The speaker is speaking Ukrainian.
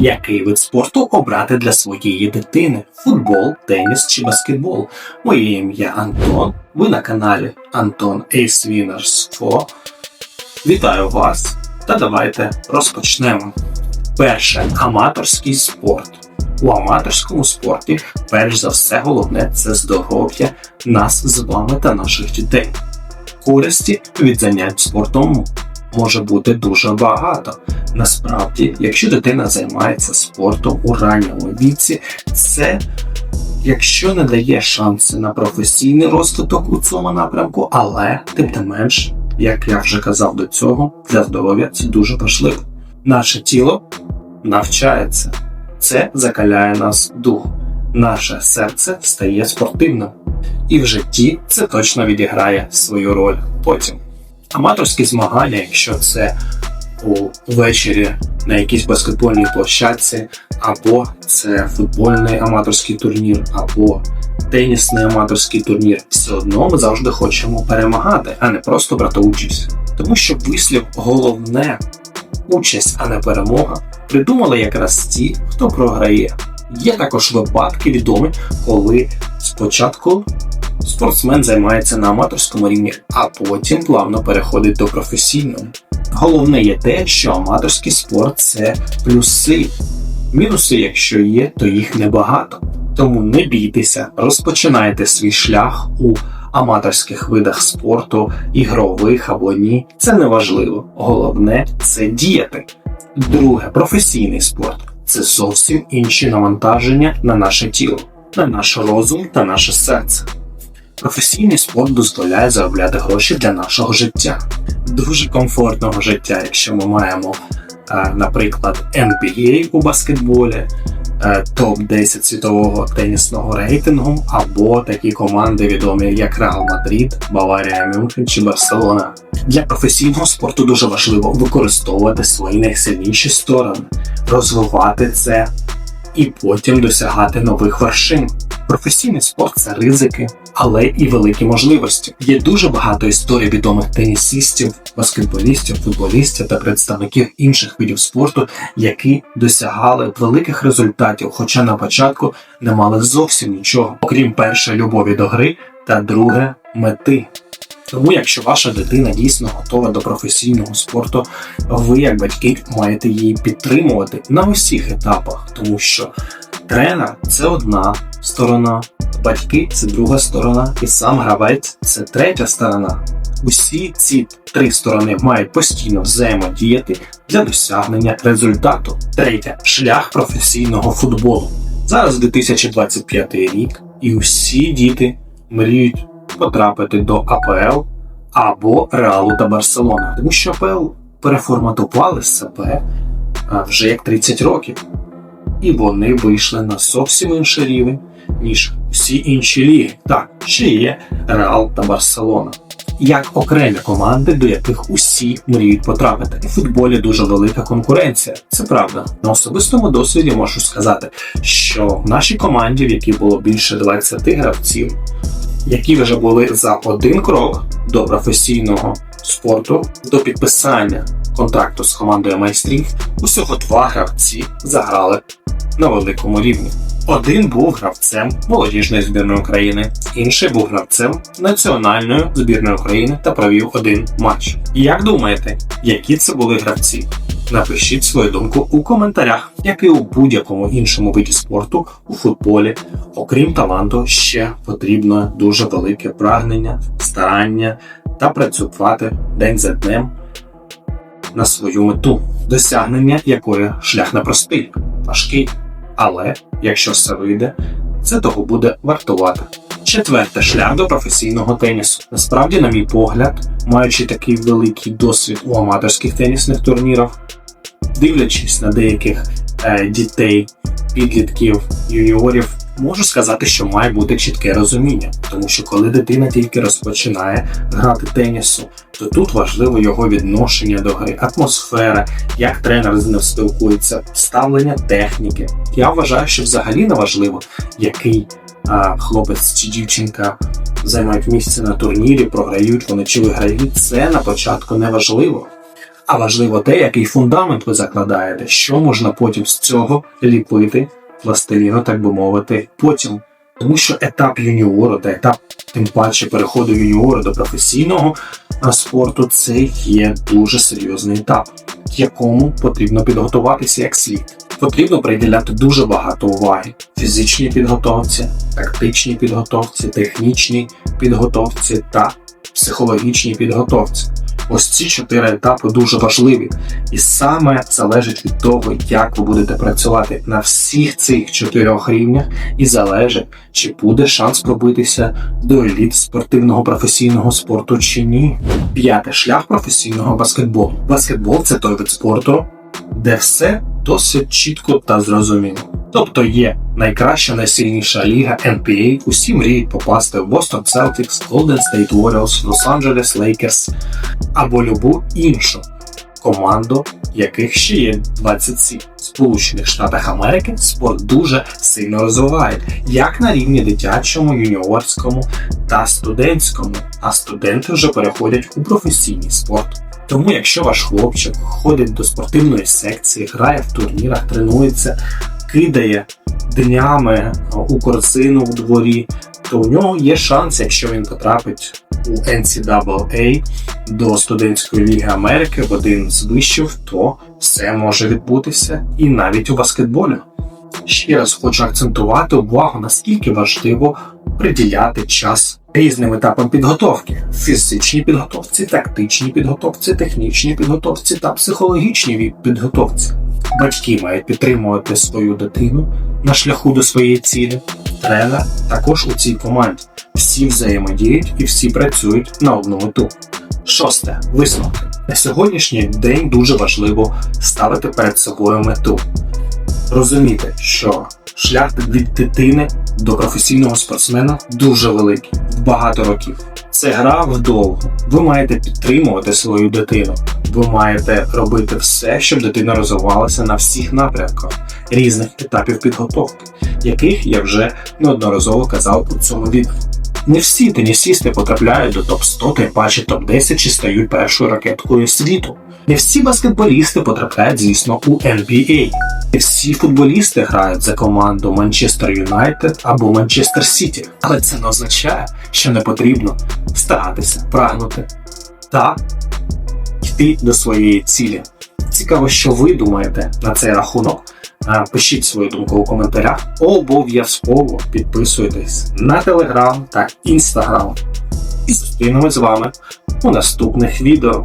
Який вид спорту обрати для своєї дитини? Футбол, теніс чи баскетбол? Моє ім'я Антон. Ви на каналі Антон Ace Winners 4. Вітаю вас! Та давайте розпочнемо. Перше аматорський спорт. У аматорському спорті, перш за все, головне це здоров'я нас з вами та наших дітей. Користі від занять спортом може бути дуже багато. Насправді, якщо дитина займається спортом у ранньому віці, це якщо не дає шанси на професійний розвиток у цьому напрямку, але тим не менш, як я вже казав до цього, для здоров'я це дуже важливо. Наше тіло навчається, це закаляє нас дух, наше серце стає спортивним. І в житті це точно відіграє свою роль потім. Аматорські змагання, якщо це увечері на якійсь баскетбольній площадці, або це футбольний аматорський турнір, або тенісний аматорський турнір, все одно ми завжди хочемо перемагати, а не просто брати участь. Тому що вислів головне участь, а не перемога, придумали якраз ті, хто програє. Є також випадки відомі, коли спочатку спортсмен займається на аматорському рівні, а потім плавно переходить до професійного. Головне є те, що аматорський спорт це плюси. Мінуси, якщо є, то їх небагато. Тому не бійтеся, розпочинайте свій шлях у аматорських видах спорту, ігрових або ні. Це не важливо. Головне це діяти. Друге, професійний спорт це зовсім інші навантаження на наше тіло, на наш розум та наше серце. Професійний спорт дозволяє заробляти гроші для нашого життя, дуже комфортного життя, якщо ми маємо, е, наприклад, NBA у баскетболі, е, топ-10 світового тенісного рейтингу, або такі команди, відомі як Реал Мадрид, Баварія Мюнхен чи Барселона. Для професійного спорту дуже важливо використовувати свої найсильніші сторони, розвивати це і потім досягати нових вершин. Професійний спорт це ризики, але і великі можливості. Є дуже багато історій відомих тенісистів, баскетболістів, футболістів та представників інших видів спорту, які досягали великих результатів, хоча на початку не мали зовсім нічого, окрім першої любові до гри та друге мети. Тому, якщо ваша дитина дійсно готова до професійного спорту, ви, як батьки, маєте її підтримувати на усіх етапах, тому що тренер це одна сторона, батьки це друга сторона, і сам гравець це третя сторона. Усі ці три сторони мають постійно взаємодіяти для досягнення результату. Третє шлях професійного футболу. Зараз 2025 рік, і усі діти мріють потрапити до АПЛ або Реалу та Барселона, тому що АПЛ переформатували себе вже як 30 років, і вони вийшли на зовсім інший рівень, ніж всі інші ліги. Так, ще є Реал та Барселона. Як окремі команди, до яких усі мріють потрапити. У футболі дуже велика конкуренція, це правда. На особистому досвіді можу сказати, що в нашій команді, в якій було більше 20 гравців, які вже були за один крок до професійного спорту, до підписання контракту з командою майстрів, усього два гравці заграли на великому рівні. Один був гравцем молодіжної збірної України, інший був гравцем національної збірної України та провів один матч. Як думаєте, які це були гравці? Напишіть свою думку у коментарях, як і у будь-якому іншому виді спорту у футболі, окрім таланту, ще потрібно дуже велике прагнення, старання та працювати день за днем на свою мету, досягнення якої шлях непростий, важкий. Але якщо все вийде, це того буде вартувати. Четверте шлях до професійного тенісу. Насправді, на мій погляд, маючи такий великий досвід у аматорських тенісних турнірах, дивлячись на деяких е, дітей, підлітків, юніорів, можу сказати, що має бути чітке розуміння, тому що коли дитина тільки розпочинає грати тенісу, то тут важливо його відношення до гри, атмосфера, як тренер з ним спілкується, ставлення техніки. Я вважаю, що взагалі не важливо, який а, хлопець чи дівчинка займають місце на турнірі, програють вони чи виграють. Це на початку не важливо. А важливо те, який фундамент ви закладаєте, що можна потім з цього ліпити пластиліну, так би мовити, потім. Тому що етап юніору та етап, тим паче переходу юніору до професійного спорту, це є дуже серйозний етап, якому потрібно підготуватися як слід. Потрібно приділяти дуже багато уваги фізичній підготовці, тактичній підготовці, технічній підготовці та психологічній підготовці. Ось ці чотири етапи дуже важливі, і саме залежить від того, як ви будете працювати на всіх цих чотирьох рівнях, і залежить, чи буде шанс пробитися до еліт спортивного професійного спорту чи ні. П'яте шлях професійного баскетболу. Баскетбол це той вид спорту, де все досить чітко та зрозуміло. Тобто є найкраща, найсильніша ліга NBA, усі мріють попасти в Boston Celtics, Golden State Warriors, Los Angeles Lakers або любу іншу команду, яких ще є 27. В Сполучених Штатах Америки спорт дуже сильно розвивають, як на рівні дитячому, юніорському та студентському, а студенти вже переходять у професійний спорт. Тому, якщо ваш хлопчик ходить до спортивної секції, грає в турнірах, тренується, кидає днями у корзину в дворі, то у нього є шанс, якщо він потрапить у NCAA до студентської ліги Америки в один з вишів, то все може відбутися і навіть у баскетболі. Ще раз хочу акцентувати увагу, наскільки важливо приділяти час різним етапам підготовки: фізичній підготовці, тактичній підготовці, технічній підготовці та психологічній підготовці. Батьки мають підтримувати свою дитину на шляху до своєї цілі. Тренер також у цій команді. Всі взаємодіють і всі працюють на одну мету. Шосте висновки. На сьогоднішній день дуже важливо ставити перед собою мету. Розуміти, що шлях від дитини до професійного спортсмена дуже великий, багато років. Це гра вдовго. Ви маєте підтримувати свою дитину. Ви маєте робити все, щоб дитина розвивалася на всіх напрямках різних етапів підготовки, яких я вже неодноразово казав у цьому відео. Не всі тенісісти потрапляють до топ-100 тим паче топ-10 чи стають першою ракеткою світу. Не всі баскетболісти потрапляють, звісно, у NBA. Не всі футболісти грають за команду Манчестер Юнайтед або Манчестер Сіті. Але це не означає, що не потрібно старатися, прагнути та йти до своєї цілі. Цікаво, що ви думаєте на цей рахунок. Пишіть свою думку у коментарях. Обов'язково підписуйтесь на телеграм та інстаграм. І зустрінемось з вами у наступних відео.